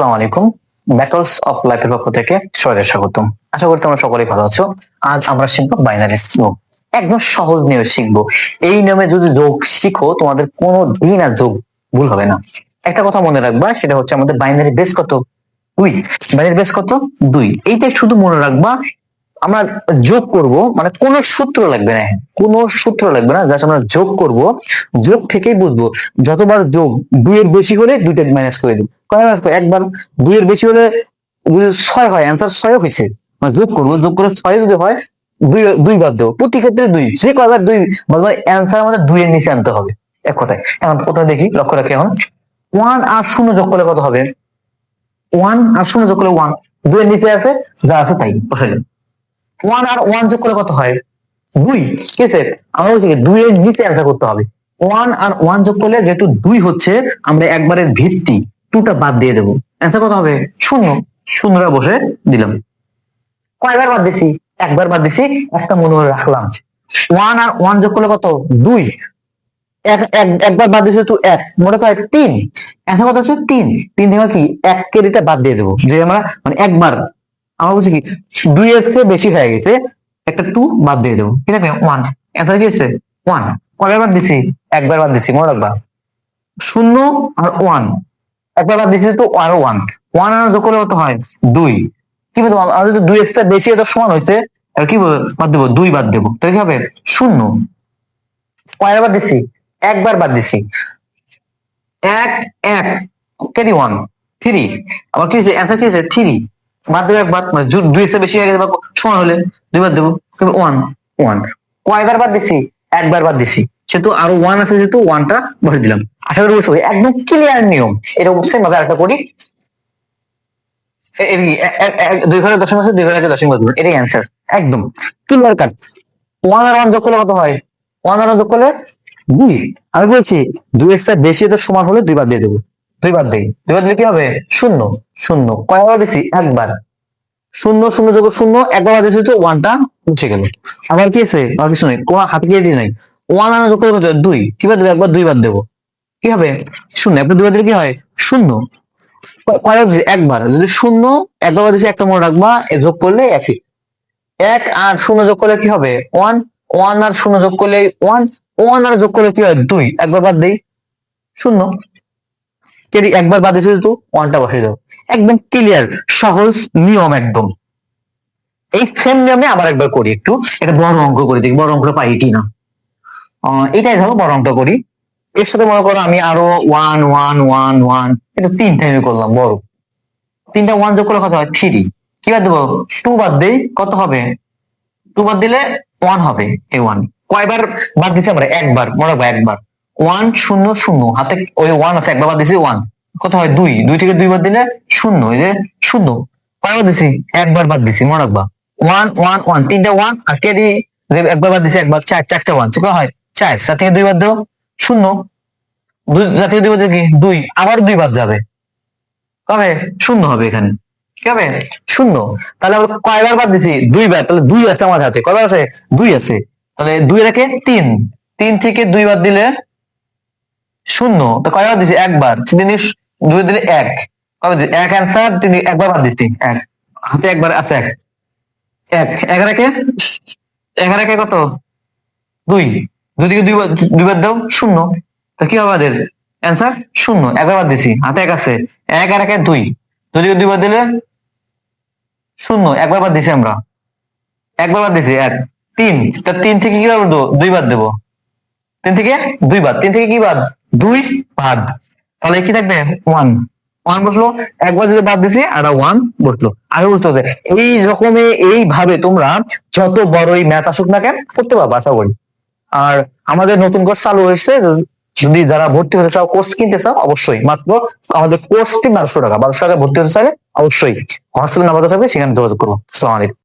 আসসালামু আলাইকুম। অফ পক্ষ থেকে স্বাগতম। আশা করি তোমরা সকলেই ভালো আছো। আজ আমরা শিখব বাইনারি একদম সহজ শিখব। এই নিয়মে যদি যোগ শিখো, তোমাদের কোনো দিন আর যোগ ভুল হবে না। একটা কথা মনে রাখবা, সেটা হচ্ছে আমাদের বাইনারি বেস কত? দুই। বাইনারি বেস কত? দুই। এইটা শুধু মনে রাখবা, আমরা যোগ করব মানে কোনো সূত্র লাগবে না। কোনো সূত্র লাগবে না জাস্ট আমরা যোগ করব। যোগ থেকেই বুঝব। যতবার যোগ দুইয়ের বেশি হলে দুইটা মাইনাস করে দিব। একবার দুইয়ের বেশি হলে ছয় হয়। অ্যান্সার ছয় হয়েছে মানে যোগ করব, যোগ করে ছয় যদি হয়, দুই দুই বাদ দেবো। প্রতি ক্ষেত্রে দুই। যে কয়বার দুই বলবার অ্যান্সার আমাদের দুইয়ের নিচে আনতে হবে। এক কথায়। এখন প্রথমে দেখি, লক্ষ্য রাখি এখন। ওয়ান আর শূন্য যোগ করলে কত হবে? ওয়ান আর শূন্য যোগ করলে ওয়ান দুইয়ের নিচে আছে, যা আছে তাই। বসে যান ওয়ান আর ওয়ান যোগ করলে কত হয়? দুই। ঠিক আছে? আমরা বলছি দুইয়ের নিচে অ্যান্সার করতে হবে। ওয়ান আর ওয়ান যোগ করলে যেহেতু দুই হচ্ছে, আমরা একবারের ভিত্তি। টুটা বাদ দিয়ে দেবো। অ্যান্সার কত হবে? শূন্য। শূন্যটা বসে দিলাম। কয়বার বাদ দিছি? একবার বাদ দিছি, একটা মনে রাখলাম। ওয়ান আর ওয়ান যোগ করলে কত? দুই। এক, এক- একবার বাদ দিছে তো এক। মনে কয় তিন। অ্যান্সার কথা হচ্ছে? তিন। তিন থেকে কি? এক কেরিটা বাদ দিয়ে দেবো। যে আমরা মানে একবার, আমরা বলছি কি দুই এর চেয়ে বেশি হয়ে গেছে, একটা টু বাদ দিয়ে দেবো। ঠিক আছে? ওয়ান অ্যান্সার কি হচ্ছে? ওয়ান কয়বার বাদ দিছি? একবার বাদ দিছি। মনে রাখবা। শূন্য আর ওয়ান একবার বাদ দিছি তো আরও ওয়ান ওয়ান আর যোগ করলে কত হয়? দুই। কি বলব? আমরা যদি দুই এক্সট্রা বেশি এটা সমান হয়েছে। কি বলব? বাদ দেবো, দুই বাদ দেবো। তাহলে কি হবে? শূন্য। কয়বার বাদ দিছি একবার বাদ দিছি এক এক। ক্যারি ওয়ান থ্রি আবার কি হয়েছে? অ্যান্সার কি হয়েছে? থ্রি বাদ দেবো একবার মানে দুই এর বেশি হয়ে গেছে বা সমান হলে দুইবার দেবো। তবে ওয়ান ওয়ান কয়বার বাদ দিছি একবার বাদ দিছি সেহেতু আরও ওয়ান আছে যেহেতু ওয়ানটা বসে দিলাম। আশা করি বুঝতে। একদম ক্লিয়ার নিয়ম। এটা সেম ভাবে আরেকটা করি। দুই ঘরে দশমিক আছে, দুই ঘরে দশমিক বাদ এটাই অ্যান্সার একদম। ক্লিয়ার কাট ওয়ান আর ওয়ান যোগ করলে কত হয়? ওয়ান আর ওয়ান যোগ দুই। আমি বলছি, দুই এক্সট্রা বেশি তো সমান হলে দুইবার দিয়ে দেবো। দুইবার দিই। দুইবার দিলে কি হবে? শূন্য। শূন্য। কয়বার দিছি? একবার। শূন্য শূন্য যোগ শূন্য, একবার দিয়েছি তো ওয়ানটা মুছে গেল। আমার কি আছে? আর কিছু নেই। হাতে দিয়ে নাই। ওয়ান আর যোগ করে কত? দুই। কিবার দেবো? একবার দুইবার দেবো। কি হবে? শূন্য। একবার দুইবার দিলে কি হয়? শূন্য। কয়- কয়বার একবার। যদি শূন্য, একবার দিছি একটা মনে রাখবা যোগ করলে একই। এক আর শূন্য যোগ করলে কি হবে? ওয়ান ওয়ান আর শূন্য যোগ করলে ওয়ান ওয়ান আর যোগ করলে কি হয়? দুই। একবার বাদ দেই। শূন্য। কেডি একবার বাদ দিয়েছে তো ওয়ানটা বসে দাও। একদম ক্লিয়ার সহজ, নিয়ম একদম। এই সেম নিয়মে আবার একবার করি একটু। এটা বড় অঙ্ক করে দেখি। বড় অঙ্কটা পাই কি না? এটাই ধরো অঙ্কটা করি। এর সাথে মনে করো আমি আরও ওয়ান ওয়ান ওয়ান ওয়ান এটা তিনটা আমি করলাম, বড়। তিনটা ওয়ান যোগ করলে কত হয়? থ্রি কি বাদ দেবো? টু বাদ দেই, কত হবে? টু বাদ দিলে ওয়ান হবে, এই ওয়ান কয়বার বাদ দিছি আমরা? একবার, মনে রাখব, একবার। ওয়ান শূন্য শূন্য। হাতে ওই ওয়ান আছে, একবার বাদ দিছি ওয়ান কত হয়? দুই। দুই থেকে দুই বাদ দিলে শূন্য, এই যে শূন্য। কয়বার দিছি? একবার বাদ দিছি, মনে রাখবা। ওয়ান ওয়ান ওয়ান তিনটা ওয়ান আর কে দি? যে একবার বাদ দিছি, একবার চার, চারটা ওয়ান কত হয়? চার সাত থেকে দুই বাদ দেও, শূন্য। দুই সাত থেকে দুই বাদ কি? দুই, আবার দুই বাদ যাবে। কবে? শূন্য হবে এখানে। কি শূন্য। তাহলে আমরা কয়বার বাদ দিছি? দুইবার। তাহলে দুই আছে আমার হাতে। কয়বার আছে? দুই আছে। তাহলে দুই রেখে তিন। তিন থেকে দুই বার দিলে শূন্য। তো কয়বার দিছি? একবার। তিনি দুই দিলে এক। কবে এক অ্যান্সার তিনি একবার বাদ দিচ্ছি এক। হাতে একবার আছে এক। এক। এক রেখে এক রেখে কত? দুই। থেকে দুইবার দুইবার দাও, শূন্য। তো কি হবে আমাদের অ্যান্সার শূন্য। একবার দিছি। হাতে এক আছে। এক আর একে দুই। থেকে দুইবার দিলে, শূন্য। একবার বাদ দিছি আমরা। একবার বাদ দিছি, এক। তিন। তা তিন থেকে কি বাদ দুই বাদ দেবো। তিন থেকে দুই বাদ। তিন থেকে কি বাদ? দুই বাদ। তাহলে কি থাকবে? ওয়ান ওয়ান বসল। একবার যদি বাদ দিছি, আর ওয়ান বসল। আগে বুঝতে হবে এই রকমে, এইভাবে তোমরা যত বড়ই ম্যাথ আসুক না কেন, করতে পারবে, আশা করি। আর আমাদের নতুন কোর্স চালু হয়েছে। যদি যারা ভর্তি হতে চাও কোর্স কিনতে চাও, অবশ্যই। মাত্র আমাদের কোর্স ফি বারোশো টাকা। বারোশো টাকা ভর্তি হতে চাইলে অবশ্যই। হোয়াটসঅ্যাপ নাম্বার থাকবে, সেখানে যোগাযোগ করব আসসালামু আলাইকুম।